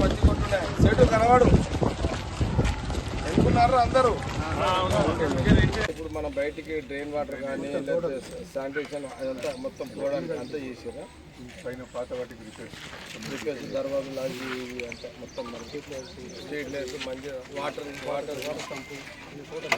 మంచిగా ఉంటుండే సెట్ కనవాడు అనుకున్నారు అందరూ ఇప్పుడు మనం బయటికి డ్రైన్ వాటర్ కానీ శానిటేషన్ అదంతా మొత్తం పోవడానికి అంతా చేసారా పైన పాత వాటికి రిపేర్ దర్వాజు లాగి అంతా మొత్తం మనకి స్ట్రీట్ లైట్ మంచి వాటర్ వాటర్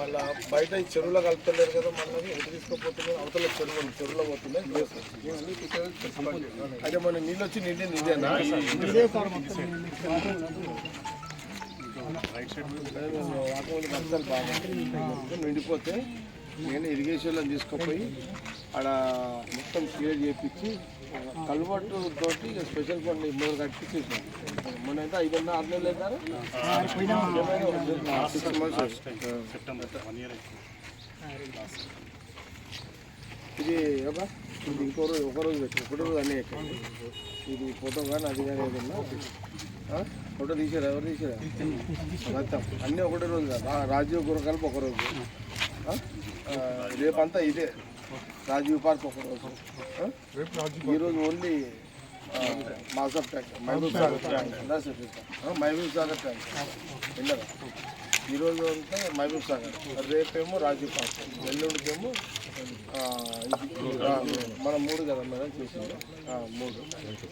మళ్ళీ బయట చెరువులో కలుపుతలేరు కదా మళ్ళీ ఎటు తీసుకుపోతున్నారు అవతల చెరువు ఉంది, చెరువులో పోతున్నాయి అదే మన నీళ్ళు వచ్చి నిండి బాగా నిండిపోతే నేను ఇరిగేషన్లో తీసుకుపోయి ఆడ మొత్తం క్లియర్ చేయించి కల్వర్టు తోటి స్పెషల్ ఫండ్ మూడు కట్టించేసాను మొన్న అయితే ఐదు వందల ఆరు నెలలు అవుతారు సిక్స్ మంత్స్ ఇది ఏబ్బా? ఇది ఇంకో రోజు ఒక రోజు పెట్టి ఒక రోజు అన్నీ ఎక్కండి ఇది ఫోటో కానీ అది కానీ ఏదన్నా ఫోటో తీసారా ఎవరు తీసారా? మొత్తం అన్నీ ఒకటే రోజు కాదు. రా- రాజీవ్ గురకల్ప ఒక రోజు. రేపంతా ఇదే. రాజీవ్ పార్క్ ఒక రోజు? ఈరోజు only Masab tank. Mahabub Sagar tank. Mahabub Sagar tank. విన్నారా? ఈరోజు అంతా మహబూబ్ సాగర్. రేపేమో రాజీవ్ పార్క్. ఎల్లుండికేమో మనం మూడు కదా మేడం చేసింది మూడు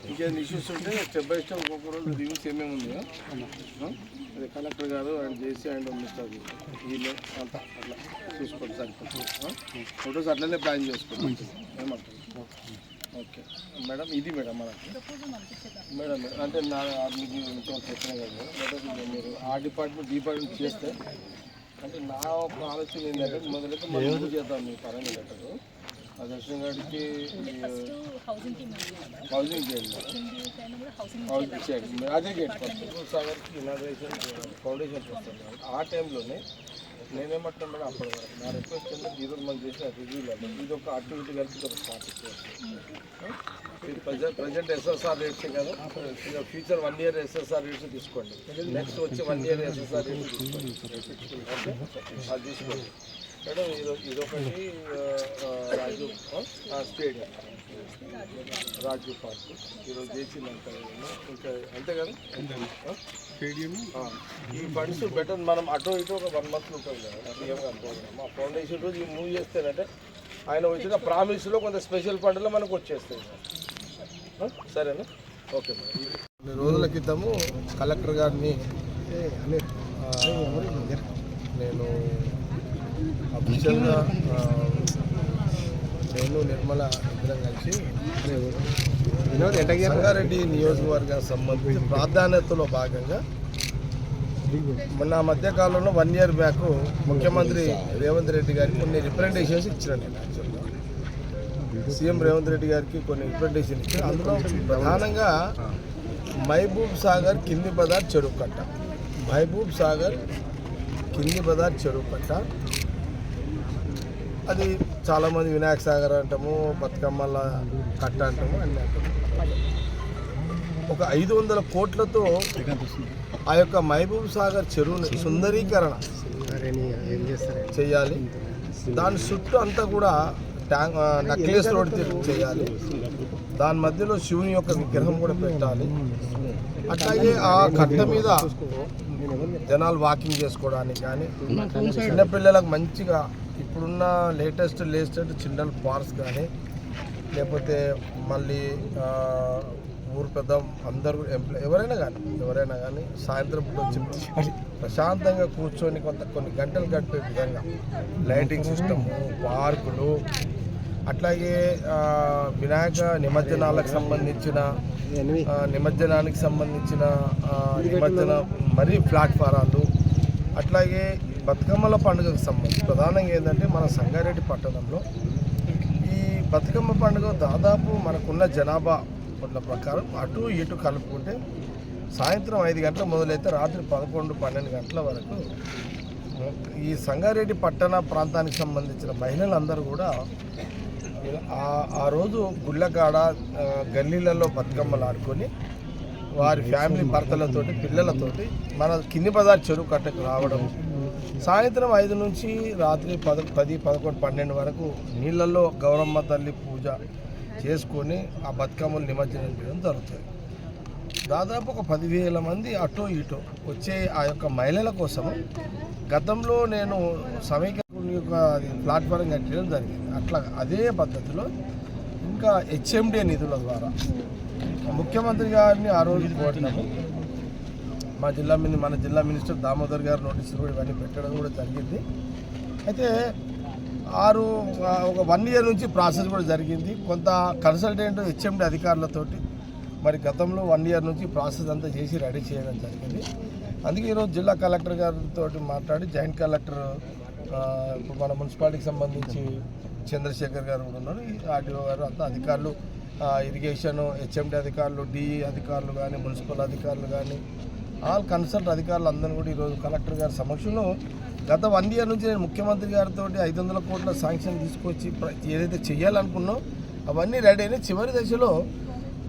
ఇంకేమైనా ఇష్యూస్ ఉంటే స్టెప్ బై స్టెప్ ఒక్కొక్క రోజు రివ్యూస్ ఏమేమి ఉంది అది కలెక్టర్ గారు అండ్ జేసీ అండ్ మిస్టర్ వీళ్ళు అంతా అట్లా చూసుకోండి సరిపోతుంది ఫొటోస్ అట్లనే ప్లాన్ చేసుకోండి ఏమంటారు ఓకే మేడం ఇది మేడం మనకి మేడం అంటే నా మీకు ఇంకొక చెప్పిన కదా మేడం మీరు ఆ డిపార్ట్మెంట్ డిపార్ట్మెంట్ చేస్తే అంటే నా ఒక ఆలోచన ఏంటంటే మొదలైతే మనం ముందు చేద్దాం మీ పరంగా లెటర్ ఆ దర్శనం గారికి హౌసింగ్ చేయండి హౌసింగ్ చేయండి అదే గేట్ ఫస్ట్ సాగర్కి ఇనాగ్రేషన్ ఫౌండేషన్ ఆ టైంలోనే నేనేమంటున్నాను అప్పటి వరకు. నా రిక్వెస్ట్ ఏంటంటే ఈరోజు మనం చేసిన రివ్యూలో ఇది ఒక యాక్టివిటీ కలిపి ఒక పార్టీ ఇది ప్రజెంట్ ప్రజెంట్ ఎస్ఎస్ఆర్ రేట్స్ కదా. ఇక future one year SSR rates తీసుకోండి. నెక్స్ట్ వచ్చి వన్ ఇయర్ ఎస్ఎస్ఆర్ రేట్స్ తీసుకోండి. అది తీసుకోండి. మేడం ఈరోజు ఇదొకటి రాజు స్టేడియం. రాజు పార్క్. ఈరోజు చేసిందంట ఇంకా అంతే కదా? స్టేడియం. ఆ, ఈ ఫండ్స్ బెటర్ మనం అటు ఇటు ఒక వన్ మంత్ ఉంటుంది కదా సీఎం గారు ప్రోగ్రామ్ ఆ ఫౌండేషన్ రోజు ఈ మూవ్ చేస్తేనంటే ఆయన వచ్చిన ప్రామిస్లో కొంత స్పెషల్ ఫండ్లో మనకు వచ్చేస్తాయి. సరేనా? Okay madam. కొన్ని రోజుల క్రితము కలెక్టర్ గారిని నేను అఫీషియల్గా నేను నిర్మల ఇద్దరం కలిసి సంగారెడ్డి నియోజకవర్గానికి సంబంధించి ప్రాధాన్యతలో భాగంగా మొన్న మధ్య కాలంలో వన్ ఇయర్ బ్యాక్ ముఖ్యమంత్రి రేవంత్ రెడ్డి గారికి కొన్ని రిప్రజెంటేషన్స్ ఇచ్చిన నేను యాక్చువల్గా సీఎం రేవంత్ రెడ్డి గారికి కొన్ని రిప్రజెంటేషన్ ఇచ్చాను. అందులో ప్రధానంగా మహబూబ్ సాగర్ కింది బజార్ చెరువు కట్ట. మహబూబ్ సాగర్ కింది బజార్ చెరువు కట్ట. అది చాలామంది వినాయక సాగర్ అంటాము బతుకమ్మల కట్ట అంటాము అన్నీ అంటాము. ఒక ఐదు వందల కోట్లతో ఆ యొక్క మహబూబ్ సాగర్ చెరువుని సుందరీకరణ చేయాలి. దాని చుట్టూ అంతా కూడా ట్యాంక్ నక్లెస్ రోడ్ చేయాలి. దాని మధ్యలో శివుని యొక్క విగ్రహం కూడా పెట్టాలి. అట్లాగే ఆ కట్ట మీద జనాలు వాకింగ్ చేసుకోవడానికి కానీ చిన్నపిల్లలకు మంచిగా ఇప్పుడున్న లేటెస్ట్ లేటెస్ట్ చిల్డ్రన్ పార్క్స్ కానీ లేకపోతే మళ్ళీ ఊరు పెద్ద అందరూ ఎంప్లాయ్ ఎవరైనా కానీ ఎవరైనా కానీ సాయంత్రం పూట వచ్చి ప్రశాంతంగా కూర్చొని కొంత కొన్ని గంటలు గడిపే విధంగా లైటింగ్ సిస్టమ్ పార్కులు అట్లాగే వినాయక నిమజ్జనాలకు సంబంధించిన నిమజ్జనానికి సంబంధించిన నిమజ్జన మరి ప్లాట్ఫారాలు అట్లాగే బతుకమ్మల పండుగకు సంబంధించి ప్రధానంగా ఏంటంటే మన సంగారెడ్డి పట్టణంలో ఈ బతుకమ్మ పండుగ దాదాపు మనకున్న జనాభా పట్ల ప్రకారం అటు ఇటు కలుపుకుంటే సాయంత్రం ఐదు గంటల మొదలైతే రాత్రి పదకొండు పన్నెండు గంటల వరకు ఈ సంగారెడ్డి పట్టణ ప్రాంతానికి సంబంధించిన మహిళలందరూ కూడా ఆ- రోజు గుళ్ళకాడ గల్లీలలో బతుకమ్మలు ఆడుకొని వారి ఫ్యామిలీ భర్తలతోటి పిల్లలతోటి మన కింది పదార్థ చెరువు కట్టకు రావడం. సాయంత్రం ఐదు నుంచి రాత్రి పద పది పదకొండు పన్నెండు వరకు నీళ్ళల్లో గౌరమ్మ తల్లి పూజ చేసుకొని ఆ బతుకమ్మలు నిమజ్జనం చేయడం జరుగుతుంది. దాదాపు ఒక పదివేల మంది అటో ఇటో వచ్చే ఆ యొక్క మహిళల కోసం గతంలో నేను సమీక అది ప్లాట్ఫారం కట్టడం జరిగింది. అట్లా అదే పద్ధతిలో ఇంకా హెచ్ఎండి నిధుల ద్వారా ముఖ్యమంత్రి గారిని ఆ రోజు కోరినాము. మా జిల్లా మిని మన జిల్లా మినిస్టర్ దామోదర్ గారు నోటీసులు కూడా ఇవన్నీ పెట్టడం కూడా జరిగింది. అయితే ఆరు ఒక వన్ ఇయర్ నుంచి ప్రాసెస్ కూడా జరిగింది. కొంత కన్సల్టెంట్ హెచ్ఎండి అధికారులతోటి మరి గతంలో వన్ ఇయర్ నుంచి ప్రాసెస్ అంతా చేసి రెడీ చేయడం జరిగింది. అందుకే ఈరోజు జిల్లా కలెక్టర్ గారితో మాట్లాడి జాయింట్ కలెక్టర్ ఇప్పుడు మన మున్సిపాలిటీకి సంబంధించి చంద్రశేఖర్ గారు కూడా ఉన్నారు. ఈ ఆర్డీఓ గారు అంతా అధికారులు ఇరిగేషన్ హెచ్ఎండి అధికారులు డిఈ అధికారులు కానీ మున్సిపల్ అధికారులు కానీ ఆల్ కన్సల్ట్ అధికారులు అందరూ కూడా ఈరోజు కలెక్టర్ గారి సమక్షంలో గత వన్ ఇయర్ నుంచి నేను ముఖ్యమంత్రి గారితో ఐదు వందల కోట్ల శాంక్షన్ తీసుకొచ్చి ఏదైతే చేయాలనుకున్నో అవన్నీ రెడీ అయినాయి. చివరి దశలో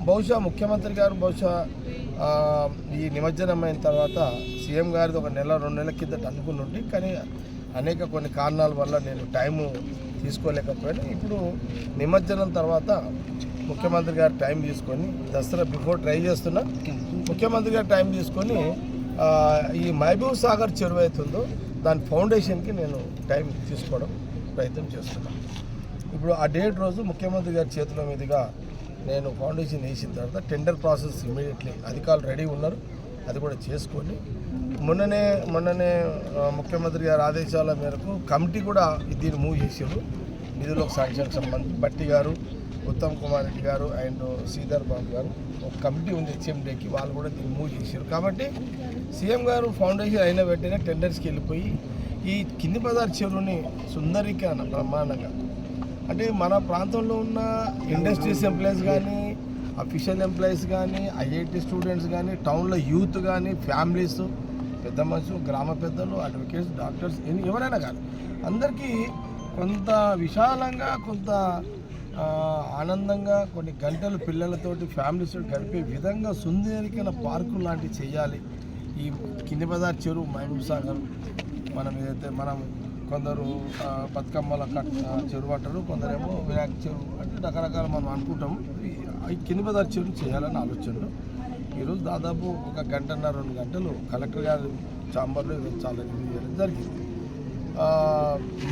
బహుశా ముఖ్యమంత్రి గారు బహుశా ఈ నిమజ్జనం అయిన తర్వాత సీఎం గారిది ఒక నెల రెండు నెలల కిందట అనుకున్నుండి కానీ అనేక కొన్ని కారణాల వల్ల నేను టైము తీసుకోలేకపోయాను. ఇప్పుడు నిమజ్జనం తర్వాత ముఖ్యమంత్రి గారు టైం తీసుకొని దసరా బిఫోర్ ట్రై చేస్తున్నా. ముఖ్యమంత్రి గారు టైం తీసుకొని ఈ మహబూబ్ సాగర్ చెరువు అవుతుందో దాని ఫౌండేషన్కి నేను టైం తీసుకోవడం ప్రయత్నం చేస్తున్నాను ఇప్పుడు ఆ డేట్ రోజు ముఖ్యమంత్రి గారి చేతుల మీదుగా నేను ఫౌండేషన్ వేసిన తర్వాత టెండర్ ప్రాసెస్ ఇమీడియట్లీ అధికారులు రెడీ ఉన్నారు. అది కూడా చేసుకొని మొన్ననే మొన్ననే ముఖ్యమంత్రి గారి ఆదేశాల మేరకు కమిటీ కూడా దీన్ని మూవ్ చేసారు నిధులకు శాంక్షన్ సంబంధించి బట్టి గారు ఉత్తమ్ కుమార్ రెడ్డి గారు అండ్ శ్రీధర్ బాబు గారు ఒక కమిటీ ఉంది హెచ్ఎండేకి వాళ్ళు కూడా దీన్ని మూవ్ చేశారు కాబట్టి సీఎం గారు ఫౌండేషన్ అయిన వెంటనే టెండర్స్కి వెళ్ళిపోయి ఈ కింది పదార్థ చెరువుని అన్న బ్రహ్మాండంగా. అంటే మన ప్రాంతంలో ఉన్న ఇండస్ట్రీస్ ఎంప్లాయీస్ కానీ అఫీషియల్ ఎంప్లాయీస్ కానీ ఐఐటి స్టూడెంట్స్ కానీ టౌన్లో యూత్ కానీ ఫ్యామిలీస్ పెద్ద మనుషులు గ్రామ పెద్దలు అడ్వకేట్స్ డాక్టర్స్ ఎన్ని- ఎవరైనా కానీ అందరికీ కొంత విశాలంగా కొంత ఆనందంగా కొన్ని గంటలు పిల్లలతోటి ఫ్యామిలీస్ గడిపే విధంగా సుందరికైన పార్కు లాంటివి చేయాలి. ఈ కింది పదార్థ చెరువు మహబూబ్ సాగర్ మనం ఏదైతే మనం కొందరు బతుకమ్మల కట్ చెరువు అంటారు కొందరేమో వినాయక చెరువు అంటే రకరకాల మనం అనుకుంటాం ఈ- కింది పదార్థ చెరువు చేయాలని ఆలోచనలు. ఈరోజు దాదాపు ఒక గంటన్నర రెండు గంటలు కలెక్టర్ గారి ఛాంబర్లో చాలా రివ్యూ చేయడం జరిగింది.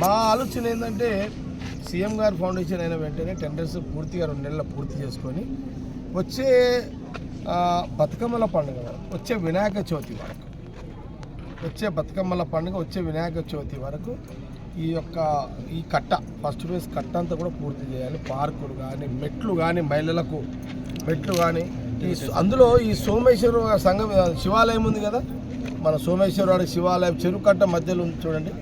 మా ఆలోచన ఏంటంటే సీఎం గారు ఫౌండేషన్ అయిన వెంటనే టెండర్స్ పూర్తిగా రెండు నెలలు పూర్తి చేసుకొని వచ్చే బతుకమ్మల పండుగ వచ్చే వినాయక చవితి వరకు వచ్చే బతుకమ్మల పండుగ వచ్చే వినాయక చవితి వరకు ఈ యొక్క ఈ కట్ట ఫస్ట్ ఫేజ్ కట్ట అంతా కూడా పూర్తి చేయాలి. పార్కులు కానీ మెట్లు కానీ మహిళలకు మెట్లు కానీ ఈ అందులో ఈ సోమేశ్వర సంఘం శివాలయం ఉంది కదా? మన సోమేశ్వరవాడి శివాలయం చెరువు కట్ట మధ్యలో ఉంది చూడండి.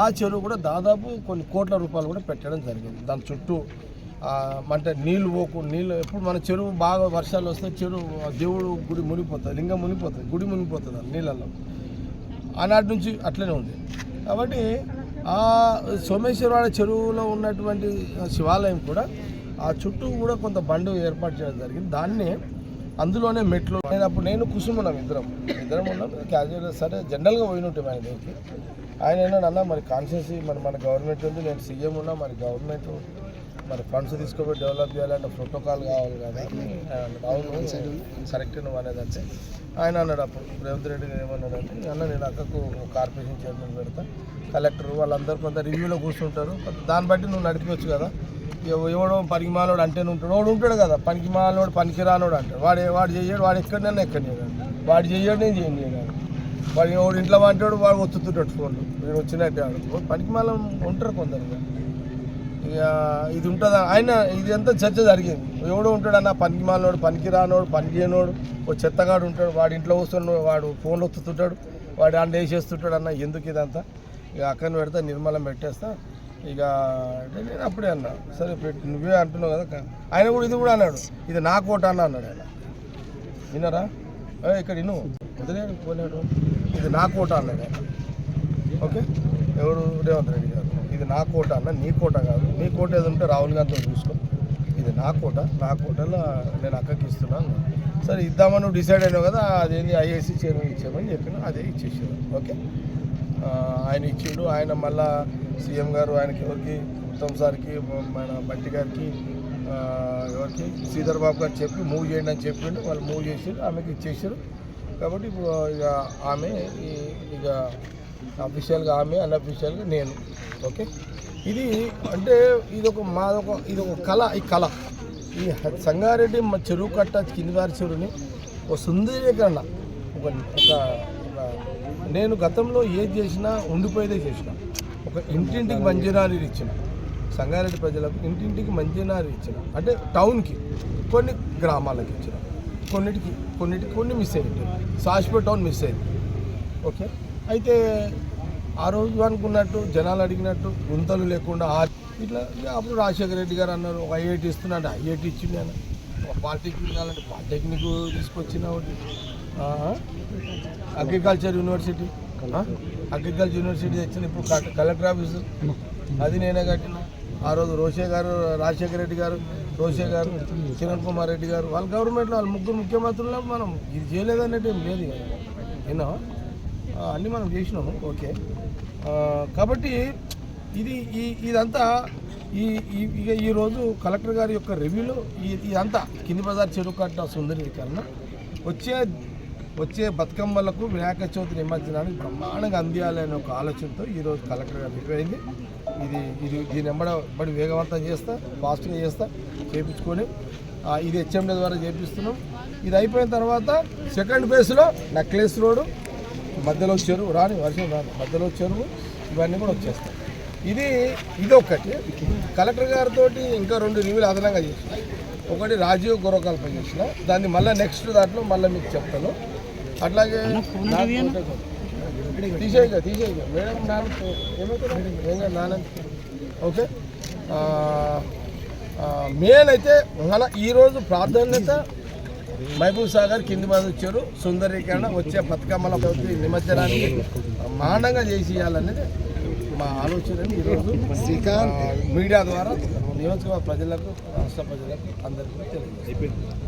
ఆ చెరువు కూడా దాదాపు కొన్ని కోట్ల రూపాయలు కూడా పెట్టడం జరిగింది. దాని చుట్టూ అంటే నీళ్ళు పోకు నీళ్ళు ఎప్పుడు మన చెరువు బాగా వర్షాలు వస్తే చెరువు దేవుడు గుడి మునిగిపోతుంది లింగం మునిగిపోతుంది గుడి మునిగిపోతుంది నీళ్ళల్లో. ఆనాటి నుంచి అట్లనే ఉంది. కాబట్టి ఆ సోమేశ్వరవాడ చెరువులో ఉన్నటువంటి శివాలయం కూడా ఆ చుట్టూ కూడా కొంత బండు ఏర్పాటు చేయడం జరిగింది. దాన్ని అందులోనే మెట్లు నేను అప్పుడు నేను కుసుమున్నాం ఇద్దరం. ఇద్దరం ఉన్నాం. క్యాజువల్ సరే జనరల్గా పోయినట్టు ఆయన దగ్గరికి ఆయన ఏమన్నాడు అన్న మరి కాన్షియస్లీ మరి మన గవర్నమెంట్ ఉంది. నేను సీఎం ఉన్నా మరి గవర్నమెంట్ మరి ఫండ్స్ తీసుకొని డెవలప్ చేయాలంటే ప్రోటోకాల్ కావాలి కదా. అవును కరెక్ట్ నువ్వు అనేది అంటే ఆయన అన్నాడు అప్పుడు రేవంత్ రెడ్డి గారు ఏమన్నాడు అంటే అన్న నేను అక్కకు కార్పొరేషన్ చైర్మన్ పెడతా కలెక్టర్ వాళ్ళందరూ కొంత రివ్యూలో కూర్చుంటారు కొంత దాన్ని బట్టి నువ్వు నడిపించచ్చు కదా. ఎవడో పనికిమాలోడు అంటేనే ఉంటాడు వాడు ఉంటాడు కదా పనికిమాలోడు పనికిరానోడు పనికి రానోడు అంటాడు. వాడు వాడు చేయడు వాడు ఎక్కడైనా ఎక్కడ చేయడు వాడు చేయడు నేను చేయను వాడు ఎవడు ఇంట్లో అంటాడు వాడు ఒత్తుతుంటాడు ఫోన్లు. నేను వచ్చినట్టే ఆడు పనికి మాలం ఉంటారు కొందరు. ఇక ఇది ఉంటుందా? ఆయన ఇది అంతా చర్చ జరిగింది. ఎవడో ఉంటాడన్న పనికి మాలినోడు పనికి రానోడు పని చేయనోడు ఓ చెత్తగాడు ఉంటాడు వాడి ఇంట్లో వస్తున్నాడు వాడు ఫోన్లో ఒత్తుతుంటాడు వాడు అండ వేసేస్తుంటాడు అన్న ఎందుకు ఇదంతా? ఇక అక్కడ పెడతా నిర్మలం పెట్టేస్తా ఇక అంటే నేను అప్పుడే అన్నా సరే పెట్టు నువ్వే అంటున్నావు కదా ఆయన కూడా ఇది కూడా అన్నాడు ఇది నా కోట అన్న అన్నాడు ఆయన. విన్నారా? ఇక్కడ ఇను. వదిలేడు పోలేడు ఇది నా కోట అన్నాడు ఆయన. ఓకే? ఎవరు రేవంత్ రెడ్డి గారు. ఇది నా కోట అన్న నీ కోట కాదు. నీ కోట ఏది ఉంటే రాహుల్ గాంధీ చూసుకో. ఇది నా కోట. నా కోటలో నేను అక్కకి ఇస్తున్నాను. సరే ఇద్దామని నువ్వు డిసైడ్ అయినావు కదా అదేంది ఐఏసీ చైర్మన్ ఇచ్చామని చెప్పిన అదే ఇచ్చేసారు. ఓకే? ఆయన ఇచ్చిండు. ఆయన మళ్ళా సీఎం గారు ఆయనకి ఎవరికి ఉత్తమ్ సార్కి మన బట్టి గారికి ఎవరికి శ్రీధర్ బాబు గారు చెప్పి మూవ్ చేయండి అని చెప్పిండు. వాళ్ళు మూవ్ చేసి ఆమెకి ఇచ్చేసారు. కాబట్టి ఇప్పుడు ఇక ఆమె ఇక అఫీషియల్గా ఆమె అన్అఫీషియల్గా నేను. ఓకే ఇది అంటే ఇది ఒక మాదొక ఇది ఒక కళ ఈ కళ. ఈ సంగారెడ్డి మా చెరువు కట్ట కిందివారి చెరువుని ఒక సుందరీకరణ. ఒక ఒక ఒక నేను గతంలో ఏది చేసినా ఉండిపోయేదే చేసిన. ఒక ఇంటింటికి మంజీరాలు ఇచ్చిన. సంగారెడ్డి ప్రజలకు ఇంటింటికి మంజీరాలు ఇచ్చిన. అంటే టౌన్కి కొన్ని గ్రామాలకు ఇచ్చిన. కొన్నిటికి కొన్నిటికి కొన్ని మిస్ అయ్యింది సాష్పేట్ టౌన్ మిస్ అయింది. ఓకే అయితే ఆ రోజు అనుకున్నట్టు జనాలు అడిగినట్టు గుంతలు లేకుండా ఆ- ఇట్లా ఇక అప్పుడు రాజశేఖర రెడ్డి గారు అన్నారు ఒక ఐఐటి ఇస్తున్నాడు ఐఐటి ఇచ్చింది ఆయన ఒక పాలిటెక్నిక్ కావాలంటే పాలిటెక్నిక్ తీసుకొచ్చిన ఒకటి. Agriculture university. అగ్రికల్చర్ యూనివర్సిటీ తెచ్చిన ఇప్పుడు కలెక్టర్ ఆఫీసు. అది నేనే కట్టిన. ఆ రోజు రోషే గారు రాజశేఖర రెడ్డి గారు రోషే గారు కిరణ్ కుమార్ రెడ్డి గారు వాళ్ళ గవర్నమెంట్లో వాళ్ళు ముగ్గురు ముఖ్యమంత్రుల్లో మనం ఇది చేయలేదన్నట్టు ఏం లేదు కదా. అన్నీ మనం చేసినాము ఓకే. కాబట్టి ఇది ఈ ఇదంతా ఈ ఇక ఈరోజు కలెక్టర్ గారి యొక్క రివ్యూలో ఇదంతా కింది బజార్ చెరువు కట్ట సుందరీకరణ. వచ్చే వచ్చే బతుకమ్మలకు వినాయక చవితి నిమజ్జనానికి బ్రహ్మాండంగా అందియాలనే ఒక ఆలోచనతో ఈరోజు కలెక్టర్ గారు రివ్యూ అయింది. ఇది ఇది దీని ఎంబడ బడి వేగవంతం చేస్తా ఫాస్ట్గా చేస్తా చేయించుకొని ఇది హెచ్ఎండి ద్వారా చేపిస్తున్నాం. ఇది అయిపోయిన తర్వాత సెకండ్ ఫేజ్లో నక్లెస్ రోడ్డు మధ్యలో చెరువు రాని వర్షం రాని మధ్యలో చెరువు ఇవన్నీ కూడా వచ్చేస్తాయి. ఇది ఇది ఒకటి కలెక్టర్ గారితో ఇంకా రెండు రివ్యూలు అదనంగా చేసిన. ఒకటి రాజీవ్ గౌరవకల్పన చేసిన. దాన్ని మళ్ళీ నెక్స్ట్ దాంట్లో మళ్ళీ మీకు చెప్తాను. అట్లాగే తీసేయగా తీసేయగా మేడం నాన్న ఏమవుతుంది నాన్న. ఓకే. మెయిన్ అయితే మన ఈరోజు ప్రాధాన్యత మహబూబ్ సాగర్ కింది మీద వచ్చారు. సుందరీకరణ వచ్చే బతుకమ్మల చవితి నిమజ్జనానికి మానంగా చేసి ఇవ్వాలనేది మా ఆలోచన. ఈరోజు శ్రీకాంత్. మీడియా ద్వారా నియోజకవర్గ ప్రజలకు రాష్ట్ర ప్రజలకు అందరికీ తెలియజేస్తాం